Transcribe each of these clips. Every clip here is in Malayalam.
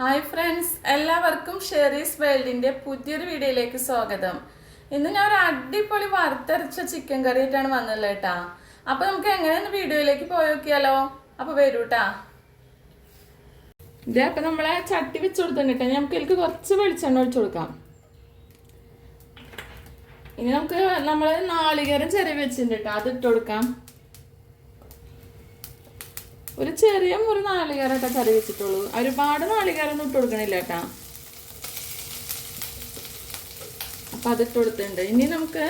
ഹായ് ഫ്രണ്ട്സ് എല്ലാവർക്കും ഷെറീസ് വേൾഡിന്റെ പുതിയൊരു വീഡിയോയിലേക്ക് സ്വാഗതം. ഇന്ന് ഞാൻ ഒരു അടിപൊളി വറുത്തരച്ച ചിക്കൻ കറി ആയിട്ടാണ് വന്നുള്ളത് കേട്ടാ അപ്പൊ നമുക്ക് എങ്ങനെയൊന്ന് വീഡിയോയിലേക്ക് പോയി നോക്കിയാലോ? അപ്പൊ വരൂട്ടാ ഇതേ അപ്പൊ നമ്മളെ ചട്ടി വെച്ച് കൊടുത്തിട്ട് നമുക്ക് ഇതിലേക്ക് കുറച്ച് വെളിച്ചെണ്ണ ഒഴിച്ചു കൊടുക്കാം. ഇനി നമുക്ക് നമ്മൾ നാളികേരം ചെറിയ വെച്ചിട്ടുണ്ട് കേട്ടോ അത് ഇട്ട് കൊടുക്കാം. ഒരു ചെറിയ മുറി നാളികേരട്ടെ കറി വെച്ചിട്ടുള്ളൂ. ഒരുപാട് നാളികേരൊന്നും ഇട്ട് കൊടുക്കണില്ല കേട്ടാ. അപ്പൊ അതിട്ട് കൊടുത്തിട്ടുണ്ട്. ഇനി നമുക്ക്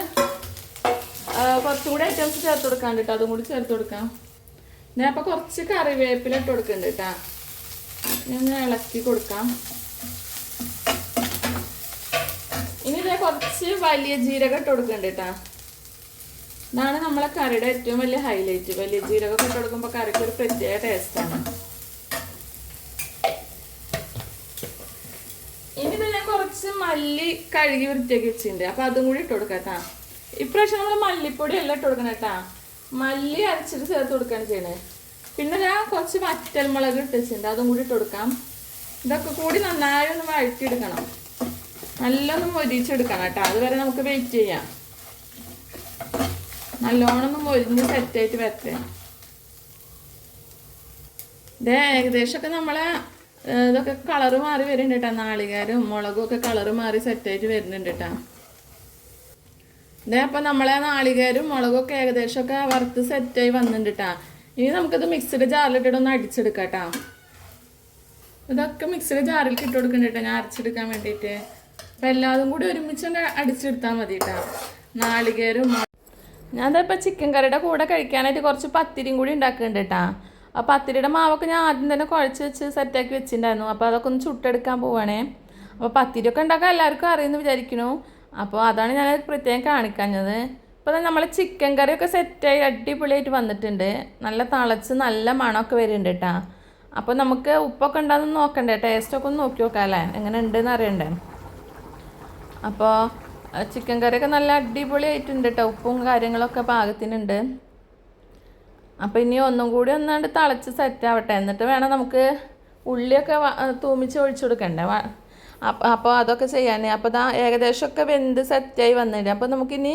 കുറച്ചുകൂടി കുറച്ചും ഐറ്റംസ് ചേർത്ത് കൊടുക്കാൻ കേട്ടോ. അതും കൂടി ചേർത്ത് കൊടുക്കാം. ഞാൻ അപ്പൊ കുറച്ച് കറിവേപ്പില ഇട്ട് കൊടുക്കുന്നുണ്ട് കേട്ടാ. ഞാൻ ഇളക്കി കൊടുക്കാം. ഇനി ഞാൻ കുറച്ച് വലിയ ജീരകം ഇട്ട് കൊടുക്കുന്നുണ്ട് കേട്ടാ. ഇതാണ് നമ്മളെ കറിയുടെ ഏറ്റവും വലിയ ഹൈലൈറ്റ് വലിയ ജീരകം ഇട്ട് കൊടുക്കുമ്പോൾ കറിക്ക് ഒരു പ്രത്യേക ടേസ്റ്റാണ് ഇനി പിന്നെ കുറച്ച് മല്ലി കഴുകി വൃത്തിയാക്കി വെച്ചിട്ടുണ്ട്. അപ്പൊ അതും കൂടി ഇട്ട് കൊടുക്കാം ഇപ്രാവശ്യം നമ്മൾ മല്ലിപ്പൊടി എല്ലാം ഇട്ട് കൊടുക്കണം കേട്ടാ. മല്ലി അരച്ചിട്ട് ചേർത്ത് കൊടുക്കുകയാണ് ചെയ്യണേ. പിന്നെ ഞാൻ കുറച്ച് വറ്റൽമുളക് ഇട്ടിട്ടുണ്ട് അതും കൂടി ഇട്ട് കൊടുക്കാം. ഇതൊക്കെ കൂടി നന്നായി ഒന്ന് വഴറ്റിയെടുക്കണം. നല്ലൊന്ന് മൊരിച്ചെടുക്കണം കേട്ടോ. അതുവരെ നമുക്ക് വെയിറ്റ് ചെയ്യാം. നല്ലോണം മൊരിഞ്ഞ് സെറ്റായിട്ട് വരട്ടെ. ഇത് ഏകദേശമൊക്കെ നമ്മളെ ഇതൊക്കെ കളറ് മാറി വരുന്നുണ്ട് കേട്ടോ നാളികാരും മുളകും ഒക്കെ കളറ് മാറി സെറ്റായിട്ട് വരുന്നുണ്ട് കേട്ടോ ഇതേ അപ്പം നമ്മളെ നാളികേരും മുളകും ഒക്കെ ഏകദേശമൊക്കെ വറുത്ത് സെറ്റായി വന്നിട്ടുണ്ട് കേട്ടോ ഇനി നമുക്കിത് മിക്സഡ് ജാറിലിട്ടിട്ട് ഒന്ന് അടിച്ചെടുക്കാം ഇതൊക്കെ മിക്സഡ് ജാറിൽ ഇട്ട് കൊടുക്കുന്നുണ്ട് ഞാൻ അരച്ചെടുക്കാൻ വേണ്ടിയിട്ട് അപ്പം എല്ലാതും കൂടി ഒരുമിച്ച് അടിച്ചെടുത്താൽ മതി കേട്ടോ നാളികേരും ഞാനിപ്പോൾ ചിക്കൻ കറിയുടെ കൂടെ കഴിക്കാനായിട്ട് കുറച്ച് പത്തിരിയും കൂടി ഉണ്ടാക്കുന്നുണ്ട് കേട്ടാ ആ പത്തിരിയുടെ മാവൊക്കെ ഞാൻ ആദ്യം തന്നെ കുഴച്ച് വെച്ച് സെറ്റാക്കി വെച്ചിട്ടുണ്ടായിരുന്നു. അപ്പോൾ അതൊക്കെ ഒന്ന് ചുട്ടെടുക്കാൻ പോവാണേ. അപ്പോൾ പത്തിരിയൊക്കെ ഉണ്ടാക്കാൻ എല്ലാവർക്കും അറിയുമെന്ന് വിചാരിക്കുന്നു. അപ്പോൾ അതാണ് ഞാൻ പ്രത്യേകം കാണിക്കാഞ്ഞത്. ഇപ്പോൾ നമ്മൾ ചിക്കൻ കറിയൊക്കെ സെറ്റായി അടിപൊളിയായിട്ട് വന്നിട്ടുണ്ട്. നല്ല തിളച്ച് നല്ല മണമൊക്കെ വരുന്നുണ്ട് കേട്ടാ അപ്പോൾ നമുക്ക് ഉപ്പൊക്കെ ഉണ്ടാകുന്ന നോക്കണ്ടേ? ടേസ്റ്റൊക്കെ ഒന്ന് നോക്കി നോക്കാം അല്ലേ? എങ്ങനെ ഉണ്ടെന്ന് അറിയണ്ടേ? അപ്പോൾ ചിക്കൻ കറിയൊക്കെ നല്ല അടിപൊളിയായിട്ടുണ്ട് കേട്ടോ ഉപ്പും കാര്യങ്ങളൊക്കെ പാകത്തിനുണ്ട്. അപ്പോൾ ഇനി ഒന്നും കൂടി ഒന്നാണ്ട് തിളച്ച് സെറ്റ് ആവട്ടെ. എന്നിട്ട് വേണം നമുക്ക് ഉള്ളിയൊക്കെ തൂമിച്ച് ഒഴിച്ചു കൊടുക്കണ്ടേ? അപ്പോൾ അതൊക്കെ ചെയ്യാൻ. അപ്പോൾ ദാ ഏകദേശമൊക്കെ വെന്ത് സെറ്റായി വന്നിട്ട് അപ്പോൾ നമുക്കിനി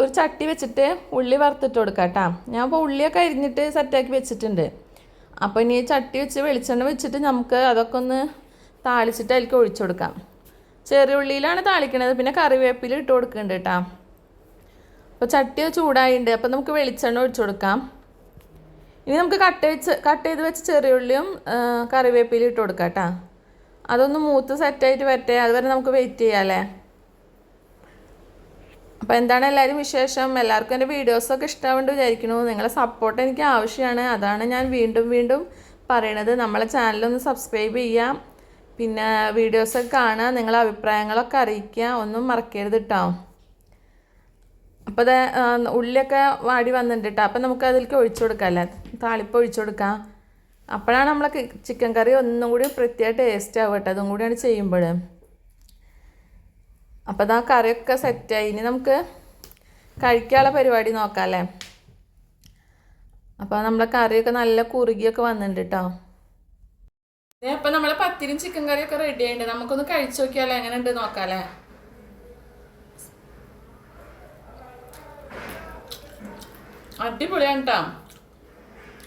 ഒരു ചട്ടി വെച്ചിട്ട് ഉള്ളി വറുത്തിട്ട് കൊടുക്കാം കേട്ടോ ഞാൻ ഇപ്പോൾ ഉള്ളിയൊക്കെ അരിഞ്ഞിട്ട് സെറ്റാക്കി വെച്ചിട്ടുണ്ട്. അപ്പോൾ ഇനി ചട്ടി വെച്ച് വെളിച്ചെണ്ണ വെച്ചിട്ട് നമുക്ക് അതൊക്കെ ഒന്ന് താളിച്ചിട്ട് അതിലേക്ക് ഒഴിച്ചു കൊടുക്കാം. ചെറിയ ഉള്ളിയിലാണ് താളിക്കണത്. പിന്നെ കറിവേപ്പില ഇട്ട് കൊടുക്കുന്നുണ്ട് കേട്ടോ അപ്പോൾ ചട്ടി ചൂടായിട്ടുണ്ട് അപ്പോൾ നമുക്ക് വെളിച്ചെണ്ണ ഒഴിച്ചു കൊടുക്കാം. ഇനി നമുക്ക് കട്ട് വെച്ച് കട്ട് ചെയ്ത് വെച്ച് ചെറിയ ഉള്ളിയും ആ, കറിവേപ്പിലയും ഇട്ട് കൊടുക്കാം കേട്ടോ അതൊന്ന് മൂത്ത് സെറ്റായിട്ട് വരട്ടെ. അതുവരെ നമുക്ക് വെയിറ്റ് ചെയ്യാമല്ലേ അപ്പോൾ എന്താണ് എല്ലാവരും വിശേഷം? എല്ലാവർക്കും എന്റെ വീഡിയോസൊക്കെ ഇഷ്ടമാവേണ്ടി വിചാരിക്കുന്നു. നിങ്ങളെ സപ്പോർട്ട് എനിക്ക് ആവശ്യമാണ് അതാണ് ഞാൻ വീണ്ടും വീണ്ടും പറയണത്. നമ്മളെ ചാനലൊന്ന് സബ്സ്ക്രൈബ് ചെയ്യാം. പിന്നെ വീഡിയോസൊക്കെ കാണുക നിങ്ങളെ അഭിപ്രായങ്ങളൊക്കെ അറിയിക്കുക. ഒന്നും മറക്കരുത് കേട്ടോ അപ്പോൾ അത് ഉള്ളിയൊക്കെ വാടി വന്നിട്ടുണ്ട് കേട്ടോ അപ്പോൾ നമുക്ക് അതിലേക്ക് ഒഴിച്ചു കൊടുക്കാം അല്ലേ? താളിപ്പ് ഒഴിച്ചു കൊടുക്കാം. അപ്പോഴാണ് നമ്മളെ ചിക്കൻ കറി ഒന്നും കൂടി പ്രത്യേക ടേസ്റ്റ് ആവും കേട്ടോ അതും കൂടിയാണ് ചെയ്യുമ്പോൾ അപ്പോൾ അതാ കറിയൊക്കെ സെറ്റായി ഇനി നമുക്ക് കഴിക്കാനുള്ള പരിപാടി നോക്കാം അല്ലേ? അപ്പോൾ നമ്മളെ കറിയൊക്കെ നല്ല കുറുകിയൊക്കെ വന്നിട്ടുണ്ട് കേട്ടോ അപ്പോൾ നമ്മളെ പത്തിരിയും ചിക്കൻ കറിയൊക്കെ റെഡി ആയിട്ടുണ്ട്. നമുക്കൊന്ന് കഴിച്ചു നോക്കിയാലോ? എങ്ങനെ ഉണ്ട് നോക്കാല്ലേ അടിപൊളിയാണ് കേട്ടോ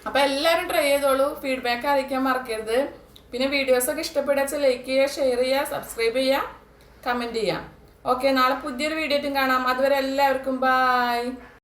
അപ്പൊ എല്ലാവരും ട്രൈ ചെയ്തോളൂ. ഫീഡ്ബാക്ക് അറിയിക്കാൻ മറക്കരുത്. പിന്നെ വീഡിയോസ് ഒക്കെ ഇഷ്ടപ്പെടുക ലൈക്ക് ചെയ്യുക ഷെയർ ചെയ്യുക സബ്സ്ക്രൈബ് ചെയ്യുക കമന്റ് ചെയ്യുക. ഓക്കെ നാളെ പുതിയൊരു വീഡിയോ കാണാം. അതുവരെ എല്ലാവർക്കും ബായ്